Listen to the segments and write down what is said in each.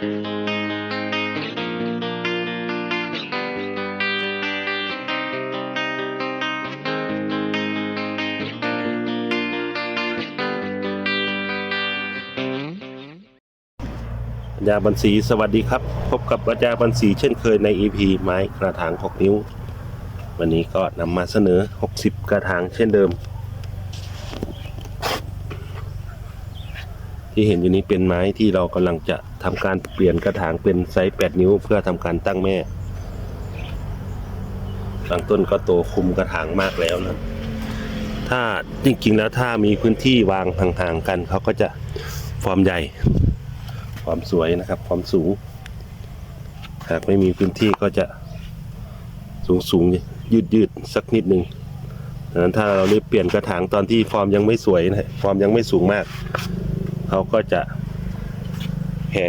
อาจารย์บัญชีสวัสดีครับ พบกับอาจารย์บัญชีเช่นเคยใน EP ไม้กระถาง 6 นิ้ว วันนี้ก็นำมาเสนอ 60 กระถางเช่นเดิม ที่เห็นอยู่นี้เป็นไม้ที่เรากำลังจะ ทำการเปลี่ยนกระถางเป็นไซส์ 8 นิ้ว เพื่อทำการตั้งแม่บางต้นก็โตคุมกระถางมากแล้วนะ ถ้าจริงๆแล้วถ้ามีพื้นที่วางห่างๆกันเขาก็จะฟอร์มใหญ่ ความสวยนะครับ ความสูง หากไม่มีพื้นที่ก็จะสูงสูงยืดยืดๆสักนิดหนึ่งดังนั้นถ้าเราเรียบเปลี่ยนกระถางตอนที่ฟอร์มยังไม่สวยนะฟอร์มยังไม่สูงมาก เขาก็จะ แผ่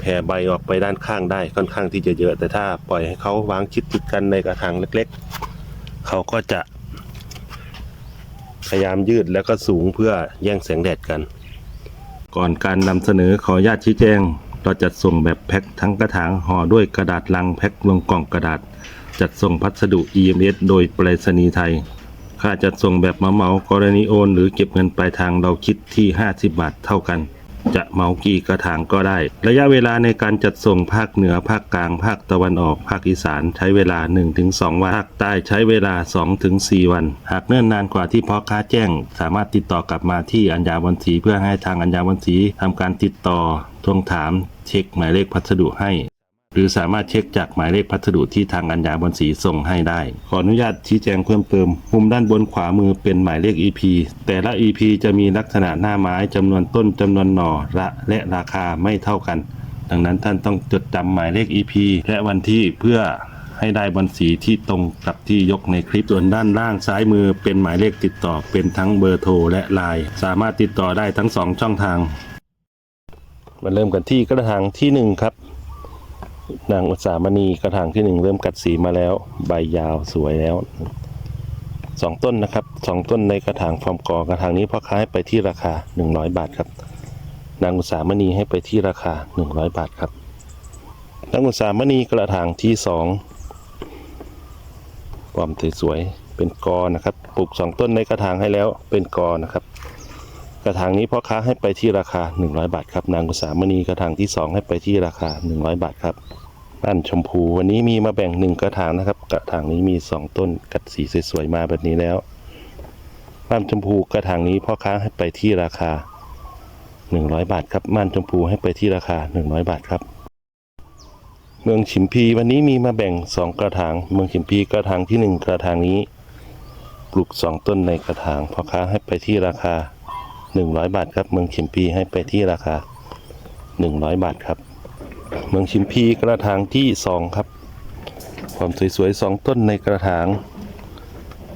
แผ่ใบออกไปด้านข้างได้ค่อนข้างที่จะเยอะ แต่ถ้าปล่อยให้เขาวางชิดติดกันในกระถางเล็ก ๆ เขาก็จะพยายามยืดแล้วก็สูงเพื่อแย่งแสงแดดกัน ก่อนการนำเสนอขออนุญาตชี้แจง เราจัดส่งแบบแพ็คทั้งกระถางห่อด้วยกระดาษลังแพ็คลงกล่องกระดาษ จัดส่งพัสดุ EMS โดยไปรษณีย์ไทย ค่าจัดส่งแบบมาเหมากรณีโอน หรือเก็บเงินปลายทางเราคิดที่ 50 บาทเท่ากัน จะเหมากี่กระถางก็ได้ ระยะเวลาในการจัดส่งภาคเหนือภาคกลาง ภาคตะวันออก ภาคอีสานใช้เวลา 1-2 วัน ภาคใต้ใช้เวลา 2-4 วัน หากเนิ่นนานกว่าที่พ่อค้าแจ้ง สามารถติดต่อกลับมาที่อัญญาบันสีเพื่อให้ทางอัญญาบันสีทำการติดต่อทวงถามเช็คหมายเลขพัสดุให้ หรือสามารถเช็คจากหมายเลขพัสดุที่ทางอัญญาบนสีส่งให้ได้ ขออนุญาตชี้แจงเพิ่มเติม มุมด้านบนขวามือเป็นหมายเลข EP แต่ละ EP จะมีลักษณะหน้าไม้จำนวนต้นจำนวนหน่อระและราคาไม่เท่ากัน ดังนั้นท่านต้องจดจำหมายเลข EP และวันที่เพื่อให้ได้บนสีที่ตรงกับที่ยกในคลิปส่วนด้านล่างซ้ายมือเป็นหมายเลขติดต่อเป็นทั้งเบอร์โทรและไลน์สามารถติดต่อได้ทั้งสองช่องทาง มาเริ่มกันที่กระถางที่หนึ่งครับ นางอุตสามณีกระถางที่หนึ่งเริ่มกัดสีมาแล้ว ใบยาวสวยแล้วสองต้นนะครับสองต้นในกระถางฟอร์มกอกระถางนี้พ่อค้าให้ไปที่ราคา 100 บาทครับ นางอุตสามณีให้ไปที่ราคา 100 บาทครับนางอุตสามณีกระถางที่สองความสวยๆเป็นกอนะครับปลูกสองต้นในกระถางให้แล้วเป็นกอนะครับ กระถางนี้พ่อค้าให้ไปที่ราคา 100 บาทครับ นางอุสามณีกระถางที่สองให้ไปที่ราคา 100 บาทครับบ้านชมพูวันนี้มีมาแบ่งหนึ่งกระถางนะครับ กระถางนี้มีสองต้นกัดสีสวยๆมาแบบนี้แล้วบ้านชมพูกระถางนี้พ่อค้าให้ไปที่ราคา 100 บาทครับม่านชมพูให้ไปที่ราคา 100 บาทครับ เมืองฉิมพีวันนี้มีมาแบ่งสองกระถาง เมืองฉิมพีกระถางที่หนึ่งกระถางนี้ ปลูกสองต้นในกระถางพ่อค้าให้ไปที่ราคา 100 บาทครับ เมืองฉิมพีให้ไปที่ราคา 100 บาทครับ เมืองชิมพีกระถางที่สองครับ ความสวยๆสองต้นในกระถาง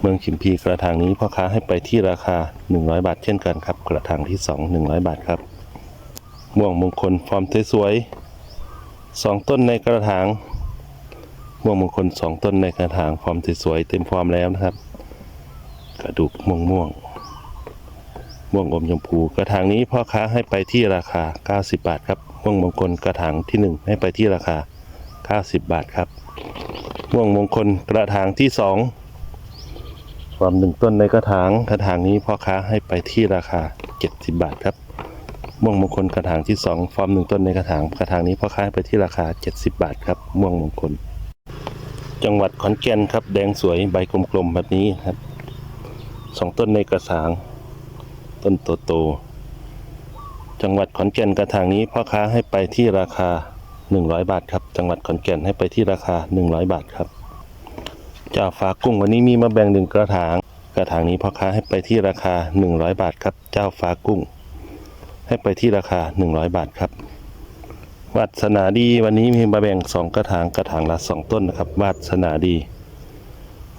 เมืองชิมพีกระถางนี้พ่อค้าให้ไปที่ราคา 100 บาทเช่นกันครับ กระถางที่สอง100 บาทครับม่วงมงคลฟอร์มสวยๆสองต้นในกระถางม่วงมงคลสองต้นในกระถางฟอร์มสวยๆเต็มฟอร์มแล้วนะครับ กระดูกม่วงม่วงๆ ม่วงอมชมพู กระถางนี้พ่อค้าให้ไปที่ราคา 90 บาทครับม่วงมงคลกระถางที่หนึ่งให้ไปที่ราคา 90 บาทครับม่วงมงคลกระถางที่สองความหนึ่งต้นในกระถางกระถางนี้พ่อค้าให้ไปที่ราคา 70 บาทครับม่วงมงคลกระถางที่สองฟอร์มหนึ่งต้นในกระถางกระถางนี้พ่อค้าให้ไปที่ราคา 70 บาทครับม่วงมงคล จังหวัดขอนแก่นครับแดงสวยใบกลมๆแบบนี้ครับสองต้นในกระถาง ต้นโตๆจังหวัดขอนแก่นกระถางนี้พ่อค้าให้ไปที่ราคา 100 บาทครับ จังหวัดขอนแก่นให้ไปที่ราคา 100 บาทครับเจ้าฟ้ากุ้งวันนี้มีมาแบ่งหนึ่งกระถาง กระถางนี้พ่อค้าให้ไปที่ราคา 100 บาทครับ เจ้าฟ้ากุ้ง ให้ไปที่ราคา 100 บาทครับวัดสนาดีวันนี้มีมาแบ่งสองกระถางกระถางละสองต้นนะครับวัดสนาดี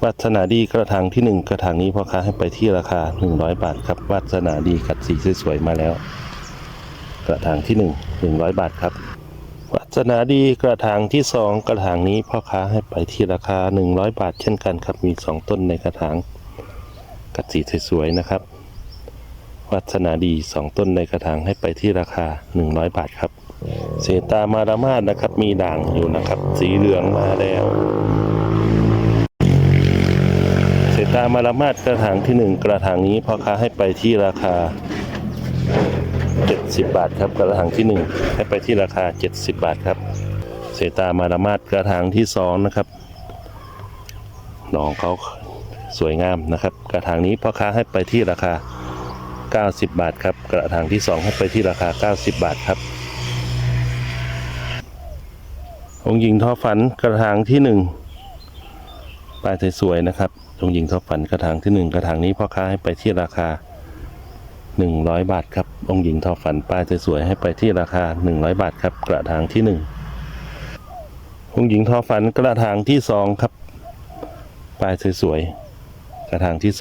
วัสนาดีกระถางที่หนึ่งกระถางนี้พ่อค้าให้ไปที่ราคา 100 บาทครับวัสนาดีกัดสีสวยๆมาแล้ว กระถางที่หนึ่งหนึ่งร้อยบาทครับวัสนาดีกระถางที่สองกระถางนี้พ่อค้าให้ไปที่ราคาหนึ่งร้อยบาท เช่นกันครับมีสองต้นในกระถางกัดสีสวยๆนะครับวัสนาดีสองต้นในกระถางให้ไปที่ราคาหนึ่งร้อยบาทครับเสตามารามาสนะครับมีด่างอยู่นะครับ สีเหลืองมาแล้ว เสตามารามาสกระถางที่หนึ่งกระถางนี้พ่อค้าให้ไปที่ราคา 70 บาทครับกระถางที่หนึ่งให้ไปที่ราคา 70 บาทครับ เสตามารามาสกระถางที่สองนะครับหนองเขาสวยงามนะครับ กระถางนี้พ่อค้าให้ไปที่ราคา 90 บาทครับ กระถางที่ 2 ให้ไปที่ราคา 90 บาทครับองค์หญิงทอฝันกระถางที่ 1ปลายสวยๆนะครับ องหญิงทอฝันกระถางที่1กระถางนี้พ่อค้าให้ไปที่ราคา 100 บาทครับองค์หญิงทอฝันปลายสวยๆให้ไปที่ราคา 100 บาทครับ กระถางที่ 1 องค์หญิงทอฝันกระถางที่ 2 ครับปลายสวยๆกระถางที่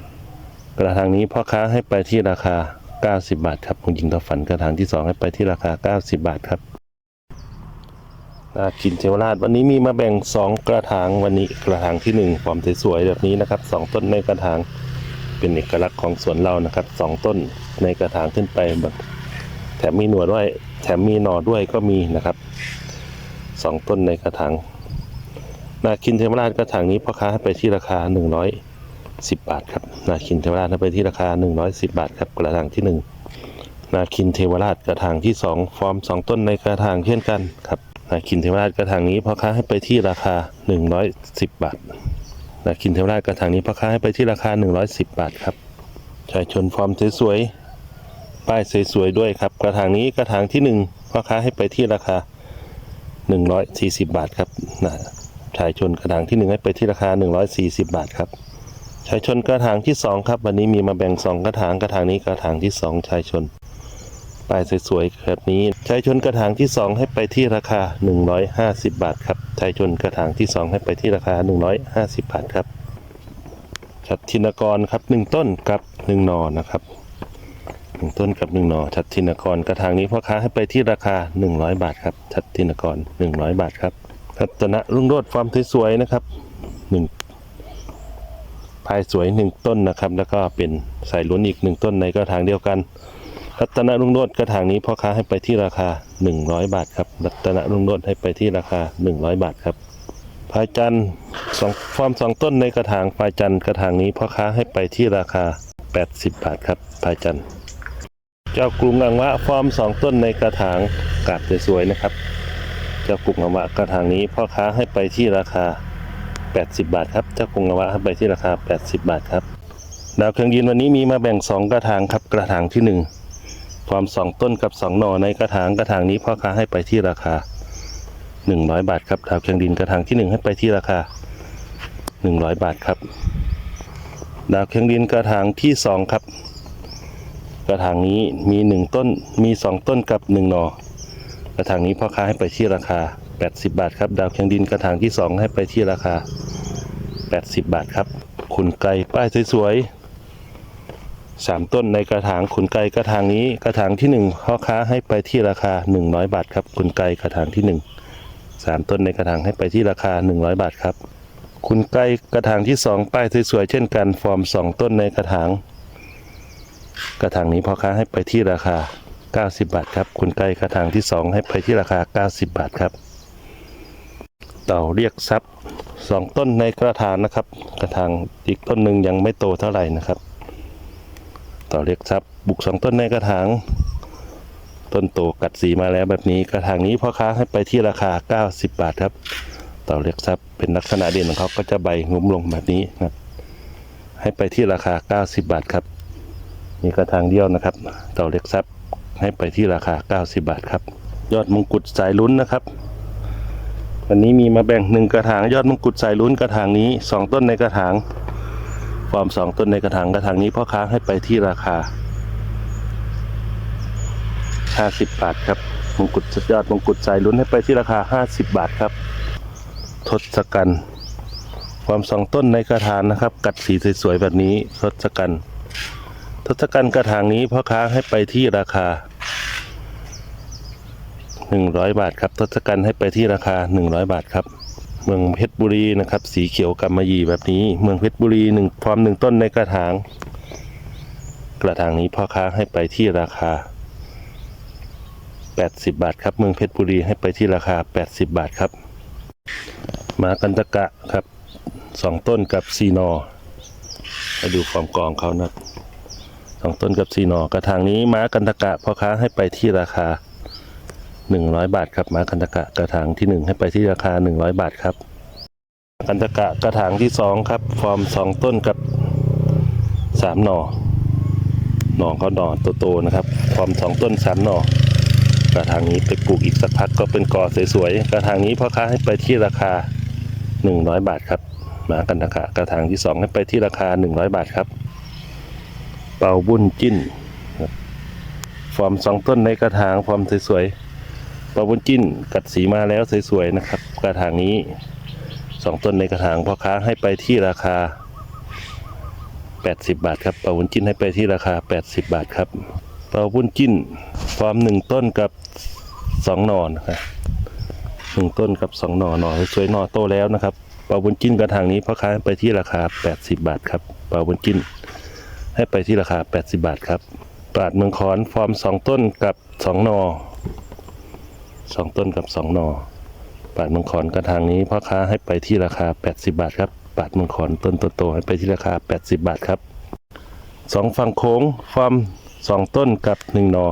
2 กระถางนี้พ่อค้าให้ไปที่ราคา 90 บาทครับองค์หญิงทอฝันกระถางที่ 2 ให้ไปที่ราคา 90 บาทครับ นากินเทวราชวันนี้มีมาแบ่ง 2 กระถางวันนี้กระถางที่1ฟอร์มสวยๆแบบนี้นะครับ 2 ต้นในกระถางเป็นเอกลักษณ์ของสวนเรานะครับ 2 ต้นในกระถางขึ้นไปแบบแถมมีหนวด้วย แถมมีหน่อด้วยก็มีนะครับ 2 ต้นในกระถางนาคินเทวราชกระถางนี้พ่อค้าให้ไปที่ราคา 110 บาทครับนาคินเทวราชให้ไปที่ราคา 110 บาทครับกระถางที่ 1 นาคินเทวราชกระถางที่ 2 ฟอร์ม 2 ต้นในกระถางเช่นกันครับ นาคินเทวราชกระถางนี้พ่อค้าให้ไปที่ราคา 110 บาทนาคินเทวราชกระถางนี้พ่อค้าให้ไปที่ราคา 110 บาทครับชายชนฟอร์มสวยๆป้ายสวยๆด้วยครับ กระถางนี้กระถางที่1พ่อค้าให้ไปที่ราคา 140 บาทครับนะชายชนกระถางที่ 1 ให้ไปที่ราคา 140 บาทครับชายชนกระถางที่2ครับวันนี้มีมาแบ่ง 2 กระถางกระถางนี้กระถางที่ 2 ชายชน ป้ายสวยๆแบบนี้ชายชนกระถางที่ 2 ให้ไปที่ราคา 150 บาทครับชายชนกระถางที่ 2 ให้ไปที่ราคา 150 บาทครับชัดทินกรครับ 1 ต้นกับ1หนอนะครับ1ต้นกับ1หนอชัดทินกรกระถางนี้พ่อค้าให้ไปที่ราคา 100 บาทครับชัดทินกร 100 บาทครับรัตนะรุ่งโรจน์ฟาร์มสวยๆนะครับหนึ่งพายสวยหนึ่งต้นนะครับ แล้วก็เป็นสายลุ้นอีกหนึ่งต้นในกระถางเดียวกัน รัตนรุ่งโรจน์กระถางนี้พ่อค้าให้ไปที่ราคา 100 บาทครับ รัตนรุ่งโรจน์ให้ไปที่ราคา 100 บาทครับพายจันทร์สองฟอร์มสองต้นในกระถางพายจันทร์กระถางนี้พ่อค้าให้ไปที่ราคา 80 บาทครับพายจันทร์เจ้ากรุงอังวะฟอร์มสองต้นในกระถางกาบสวยๆนะครับ เจ้ากรุงอังวะกระถางนี้พ่อค้าให้ไปที่ราคา 80 บาทครับเจ้ากรุงอวะให้ไปที่ราคา 80 บาทครับดาวเครื่องยินวันนี้มีมาแบ่ง 2 กระถางครับกระถางที่ 1 ความ2ต้นกับ2หน่อในกระถางกระถางนี้พ่อค้าให้ไปที่ราคา 100 บาทครับดาวเครื่องดินกระถางที่ 1 ให้ไปที่ราคา 100 บาทครับ ดาวเครื่องดินกระถางที่ 2 ครับ กระถางนี้มี 1 ต้นมี 2 ต้นกับ 1 หน่อกระถางนี้พ่อค้าให้ไปที่ราคา 80 บาทครับ ดาวเคียงดินกระถางที่ 2 ให้ไปที่ราคา 80 บาทครับขุนไก่ป้ายสวยๆ สามต้นในกระถางขุนไก่กระถางนี้กระถางที่1พ่อค้าให้ไปที่ราคา100บาทครับขุนไก่กระถางที่1สามต้นในกระถางให้ไปที่ราคา100บาทครับขุนไก่กระถางที่2ป้ายสวยๆเช่นกันฟอร์ม2ต้นในกระถาง กระถางนี้พ่อค้าให้ไปที่ราคา90บาทครับคุณไก่กระถางที่2ให้ไปที่ราคา90บาทครับเต่าเรียกทรัพย์สองต้นในกระถางนะครับ กระถางอีกต้นหนึ่งยังไม่โตเท่าไหร่นะครับ ต่าเรียกทรัพย์บุกสองต้นในกระถาง ต้นโตกัดสีมาแล้วแบบนี้กระถางนี้พ่อค้าให้ไปที่ราคา 90 บาทครับ ต่าเรียกทรัพย์เป็นลักษณะเด่นของเขาก็จะใบงุ้มลงแบบนี้นะครับ ให้ไปที่ราคา 90 บาทครับ มีกระถางเดียวนะครับ ต่าเล็กซับให้ไปที่ราคา 90 บาทครับ ยอดมงกุฎสายลุ้นนะครับวันนี้มีมาแบ่งหนึ่งกระถางยอดมงกุฎสายลุ้นกระถางนี้สองต้นในกระถาง ฟอร์มสองต้นในกระถางกระถางนี้พ่อค้าให้ไปที่ราคา50บาทครับมงกุฎยอดมงกุฎสายลุ้นให้ไปที่ราคา 50 บาทครับทศกัณฐ์ความสองต้นในกระถางนะครับ กัดสีสวยๆแบบนี้ทศกัณฐ์ทศกัณฐ์กระถางนี้พ่อค้าให้ไปที่ราคา 100 บาทครับทศกัณฐ์ให้ไปที่ราคา 100 บาทครับ เมืองเพชรบุรีนะครับ สีเขียวกำมะหยี่แบบนี้ เมืองเพชรบุรีหนึ่งพร้อมหนึ่งต้นในกระถาง กระถางนี้พ่อค้าให้ไปที่ราคา 80 บาทครับ เมืองเพชรบุรีให้ไปที่ราคา 80 บาทครับมากันตะกะครับสองต้นกับซีนอมาดูความกองเขานะสองต้นกับซีนอกระถางนี้ม้ากันตะกะพ่อค้าให้ไปที่ราคา 100 บาทครับมากันตะกะกระถางที่หนึ่งให้ไปที่ราคา 100 บาทครับกันตะกะกระถางที่สองครับ ฟอร์มสองต้นกับสามหน่อหน่อเขาหน่อโตๆนะครับ ฟอร์มสองต้นสามหน่อกระถางนี้ไปปลูกอีกสักพักก็เป็นกอสวยๆกระถางนี้พ่อค้าให้ไปที่ราคา 100 บาทครับมากันตะกะกระถางที่สองให้ไปที่ราคา 100 บาทครับ เป่าบุญจิ้นฟอร์มสองต้นในกระถางฟอร์มสวยๆ ป่าบุญจิ้นกัดสีมาแล้วสวยๆนะครับ กระถางนี้สองต้นในกระถางพ่อค้าให้ไปที่ราคา 80 บาทครับป่าวุ้นจิ้นให้ไปที่ราคา 80 บาทครับป่าวุ้นจิ้นฟอร์มหนึ่งต้นกับสองหนอนครับหนึ่งต้นกับสองหนอหนอสวยหนอโตแล้วนะครับป่าวุ้นจิ้นกระถางนี้พ่อค้าให้ไปที่ราคา 80 บาทครับป่าวุ้นจิ้นให้ไปที่ราคา 80 บาทครับปราดเมืองคอนฟอร์มสองต้นกับสองนอ สองต้นกับสองหนอปาดมังคอนกระถางนี้พ่อค้าให้ไปที่ราคา 80 บาทครับปาดมังคอนต้นโตๆให้ไปที่ราคา 80 บาทครับสองฝั่งโค้งฟอร์มสองต้นกับหนึ่งหนอ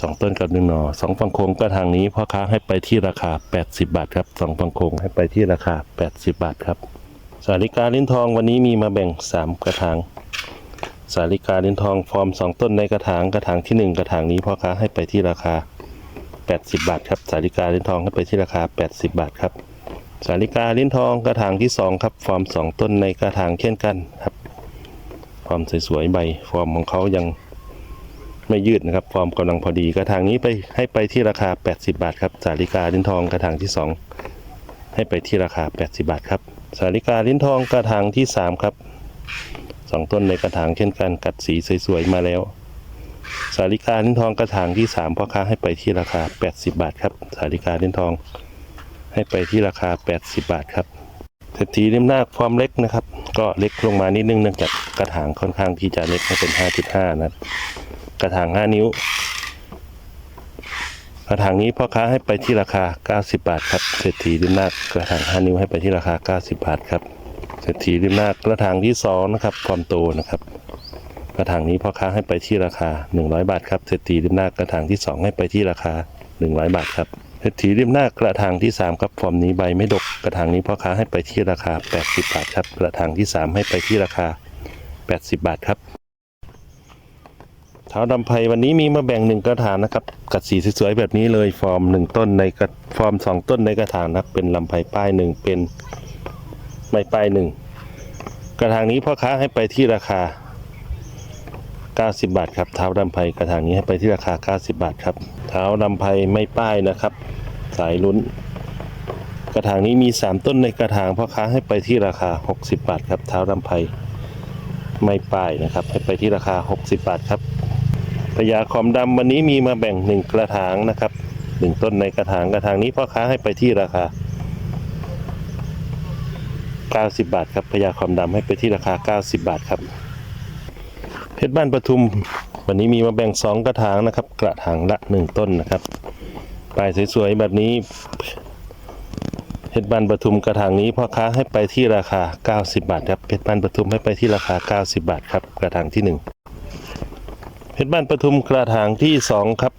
สองต้นกับหนึ่งหนอสองฝั่งโค้งกระถางนี้พ่อค้าให้ไปที่ราคา 80 บาทครับสองฝั่งโค้งให้ไปที่ราคา 80 บาทครับสาลิกาลิ้นทองวันนี้มีมาแบ่ง 3 กระถาง สาลิกาลิ้นทองฟอร์มสองต้นในกระถางกระถางที่หนึ่งกระถางนี้พ่อค้าให้ไปที่ราคา 80 บาทครับ สาลิกาลิ้นทองให้ไปที่ราคา 80 บาทครับ สาลิกาลิ้นทองกระถางที่ 2 ครับ ฟอร์ม 2 ต้นในกระถางเช่นกันครับ ฟอร์มสวยๆใบ ฟอร์มของเขายังไม่ยืดนะครับ ฟอร์มกำลังพอดีกระถางนี้ไปให้ไปที่ราคา 80 บาทครับ สาลิกาลิ้นทองกระถางที่ 2 ให้ไปที่ราคา 80 บาทครับ สาลิกาลิ้นทองกระถางที่ 3 ครับสองต้นในกระถางเช่นกัน กัดสีสวยๆมาแล้ว สาลิกาลิ้นทองกระถางที่3พ่อค้าให้ไปที่ราคา 80 บาทครับ สาลิกาลิ้นทองให้ไปที่ราคา 80 บาทครับเศรษฐีริมนาคความเล็กนะครับ ก็เล็กลงมานิดนึงเนื่องจากกระถางค่อนข้างที่จะเล็กให้เป็น 5.5 นะครับกระถาง 5 นิ้ว กระถางนี้พ่อค้าให้ไปที่ราคา 90 บาทครับเศรษฐีริมนากระถาง 5 นิ้วให้ไปที่ราคา 90 บาทครับเศรษฐีริมนากระถางที่สองนะครับความโตนะครับ กระถางนี้พ่อค้าให้ไปที่ราคา 100 บาทครับเศรษฐีริมหน้ากระถางที่ 2 ให้ไปที่ราคา 100 บาทครับเศรษฐีริมหน้ากระถางที่ 3 ครับฟอร์มนี้ใบไม่ดกกระถางนี้พ่อค้าให้ไปที่ราคา 80 บาทครับกระถางที่ 3 ให้ไปที่ราคา 80 บาทครับเท้าดำไพวันนี้มีมาแบ่งหนึ่งกระถางนะครับกัดสีสวยๆแบบนี้เลยฟอร์มหนึ่งต้นในกระฟอร์มสองต้นในกระถางนะเป็นลำไพป้ายหนึ่งเป็นไม้ป้ายหนึ่งกระถางนี้พ่อค้าให้ไปที่ราคา 90 บาทครับเท้าดำไพกระถางนี้ให้ไปที่ราคา 90 บาทครับ เท้าดำไพไม่ป้ายนะครับ สายลุ้น กระถางนี้มี 3 ต้นในกระถางพ่อค้าให้ไปที่ราคา 60 บาทครับ เท้าดำไพไม่ป้ายนะครับ ให้ไปที่ราคา 60 บาทครับพญาคอมดำวันนี้มีมาแบ่ง 1 กระถางนะครับ 1 ต้นในกระถางกระถางนี้พ่อค้าให้ไปที่ราคา90 บาทครับพญาคอมดำให้ไปที่ราคา 90 บาทครับ เพชรบ้านปทุม วันนี้มีมาแบ่ง 2 กระถางนะครับ กระถางละ 1 ต้นนะครับปลายสวยๆแบบนี้เพชรบ้านปทุมกระถางนี้พ่อค้าให้ไปที่ราคา 90 บาทครับเพชรบ้านปทุมให้ไปที่ราคา 90 บาทครับกระถางที่ 1เพชรบ้านปทุมกระถางที่ 2 ครับ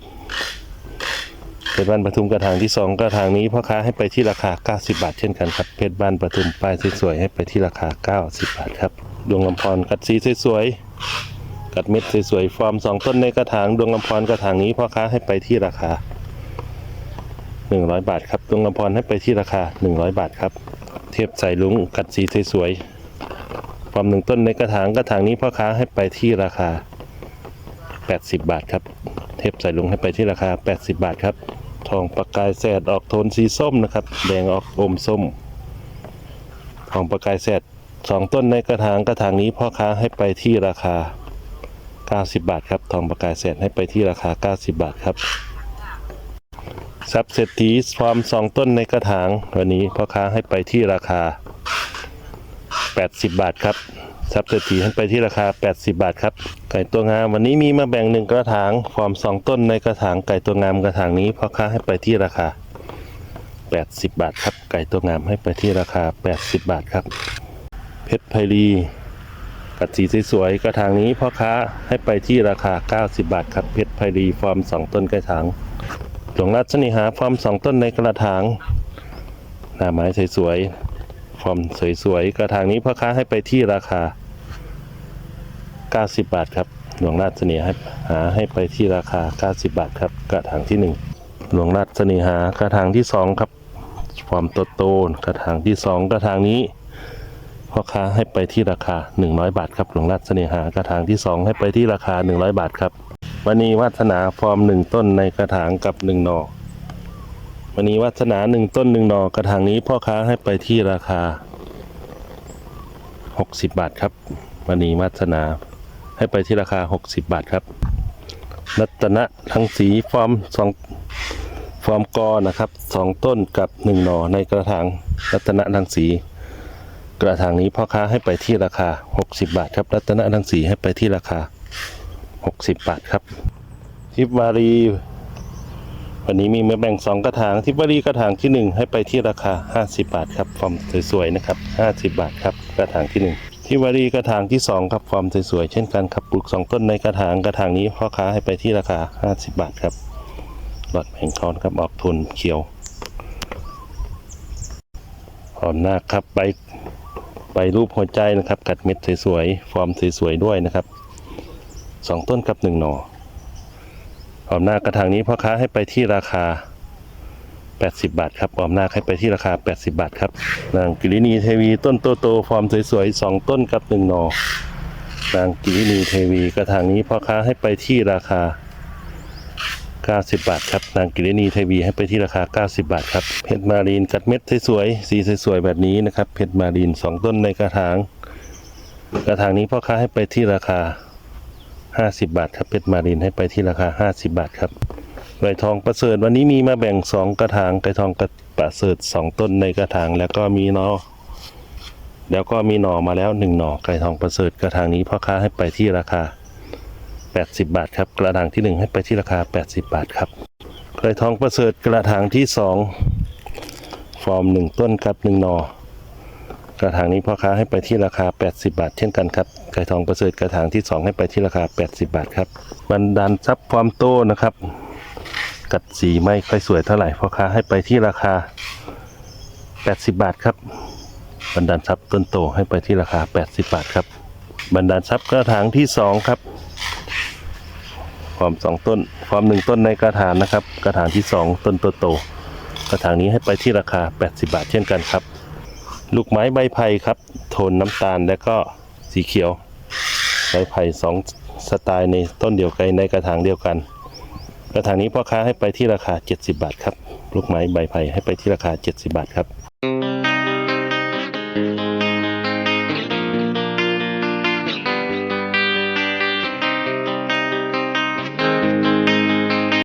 เพชรบ้านปทุมกระถางที่ 2 กระถางนี้พ่อค้าให้ไปที่ราคา 90 บาท เช่นกันครับเพชรบ้านปทุมป้ายสวยๆให้ไปที่ราคา 90 บาทครับดวงลำพรกัดสีสวยๆ กัดเม็ดสวยๆฟอร์ม2ต้นในกระถางดวงลำพรกระถางนี้พ่อค้าให้ไปที่ราคา 100 บาทครับดวงลำพรให้ไปที่ราคา 100 บาทครับ เทียบใส่ลุงกัดสีสวยๆฟอร์มหนึ่งต้นในกระถางกระถางนี้พ่อค้าให้ไปที่ราคา 80 บาทครับ เทปใส่ลุงให้ไปที่ราคา 80 บาทครับ ทองประกายแสดออกโทนสีส้มนะครับแดงออกอมส้ม ทองประกายแสดสองต้นในกระถางกระถางนี้พ่อค้าให้ไปที่ราคา 90 บาทครับ ทองประกายแสดให้ไปที่ราคา 90 บาทครับซับเศรษฐีฟอร์มสองต้นในกระถาง วันนี้พ่อค้าให้ไปที่ราคา 80 บาทครับซับเศรษฐีให้ไปที่ราคา 80 บาทครับ ไก่ตัวงาม วันนี้มีมาแบ่งหนึ่งกระถาง ฟอร์มสองต้นในกระถาง ไก่ตัวงามกระถางนี้พ่อค้าให้ไปที่ราคา 80 บาทครับ ไก่ตัวงามให้ไปที่ราคา 80 บาทครับ เพชรไพรี กัดสีสวยๆกระถางนี้พ่อค้าให้ไปที่ราคา 90 บาทครับเพชรไพรีฟอร์มสองต้นกระถางหลวงรัชนีหาฟอร์มสองต้นในกระถางหน้าไม้สวยๆฟอร์มสวยๆกระถางนี้พ่อค้าให้ไปที่ราคา 90 บาทครับหลวงราชเสน่หาหาให้ไปที่ราคา 90 บาทครับ กระถางที่ 1 หลวงราชเสน่หากระถางที่ 2 ครับฟอร์มโตๆกระถางที่ 2 กระถางนี้ พ่อค้าให้ไปที่ราคา 100 บาทครับหลวงราชเสน่หากระถางที่ 2 ให้ไปที่ราคา 100 บาทครับวันนี้วัฒนาฟอร์ม 1 ต้นในกระถางกับ 1 หน่อวันนี้วัฒนาหนึ่งต้นหนึ่งหนอกระถางนี้พ่อค้าให้ไปที่ราคา 60 บาทครับวันนี้วัฒนาให้ไปที่ราคา 60 บาทครับรัตนะทั้งสีฟอร์มสองฟอร์มกอนะครับสองต้นกับหนึ่งหนอในกระถางรัตนะทั้งสี กระถางนี้พ่อค้าให้ไปที่ราคา 60 บาทครับ รัตนะทังสีให้ไปที่ราคา 60 บาทครับ ทิพวารี วันนี้มีมาแบ่งสองกระถาง ทิปวารีกระถางที่หนึ่งให้ไปที่ราคา 50 บาทครับฟอร์มสวยๆนะครับ 50 บาทครับกระถางที่หนึ่งทิปวารีกระถางที่สองครับฟอร์มสวยๆเช่นกันครับปลูกสองต้นในกระถางกระถางนี้พ่อค้าให้ไปที่ราคา 50 บาทครับหลอดแผงคอนครับออกทุนเขียวหอมหน้าครับใบ ใบรูปหัวใจนะครับ กัดเม็ดสวยๆ ฟอร์มสวยๆด้วยนะครับสองต้นกับหนึ่งหน่อออมหน้ากระถางนี้พ่อค้าให้ไปที่ราคา 80 บาทครับออมหน้าให้ไปที่ราคา 80 บาทครับนางกิรินีเทวีต้นโตโตๆฟอร์มสวยๆสองต้นกับหนึ่งหนอนางกิรินีเทวีกระถางนี้พ่อค้าให้ไปที่ราคา 90 บาทครับนางกิรินีเทวีให้ไปที่ราคา 90 บาทครับเพชรมารีนกัดเม็ดสวยๆสีสวยๆแบบนี้นะครับเพชรมารีนสองต้นในกระถาง กระถางนี้พ่อค้าให้ไปที่ราคา 50 บาทครับเพชรมารินให้ไปที่ราคา 50 บาทครับไก่ทองประเสริฐวันนี้มีมาแบ่ง 2 กระถางไก่ทองกระประเสริฐ 2 ต้นในกระถาง แล้วก็มีหนอแล้วก็มีหน่อมาแล้ว1หน่อไก่ทองประเสริฐกระถางนี้พ่อค้าให้ไปที่ราคา 80 บาทครับ กระถางที่ 1 ให้ไปที่ราคา 80 บาทครับไก่ทองประเสริฐกระถางที่ 2 ฟอร์ม 1 ต้นกับ1หน่อกระถางนี้พ่อค้าให้ไปที่ราคา 80 บาท เช่นกันครับไก่ทองประเสริฐกระถางที่ 2 ให้ไปที่ราคา 80 บาทครับบันดาลทรัพย์ความโตนะครับ กัดสีไม่ค่อยสวยเท่าไหร่พ่อค้าให้ไปที่ราคา 80 บาทครับบันดาลทรัพย์ต้นโตให้ไปที่ราคา 80 บาทครับบันดาลทรัพย์กระถางที่ 2 ครับ ฟอร์ม2ต้น ฟอร์ม1ต้นในกระถางนะครับ กระถางที่ 2 ต้นโตๆกระถางนี้ให้ไปที่ราคา 80 บาทเช่นกันครับ ลูกไม้ใบไผ่ครับ โทนน้ำตาลและก็สีเขียว ใบไผ่สองสไตล์ในต้นเดียวกันในกระถางเดียวกัน กระถางนี้พ่อค้าให้ไปที่ราคา 70 บาทครับ ลูกไม้ใบไผ่ให้ไปที่ราคา 70 บาทครับ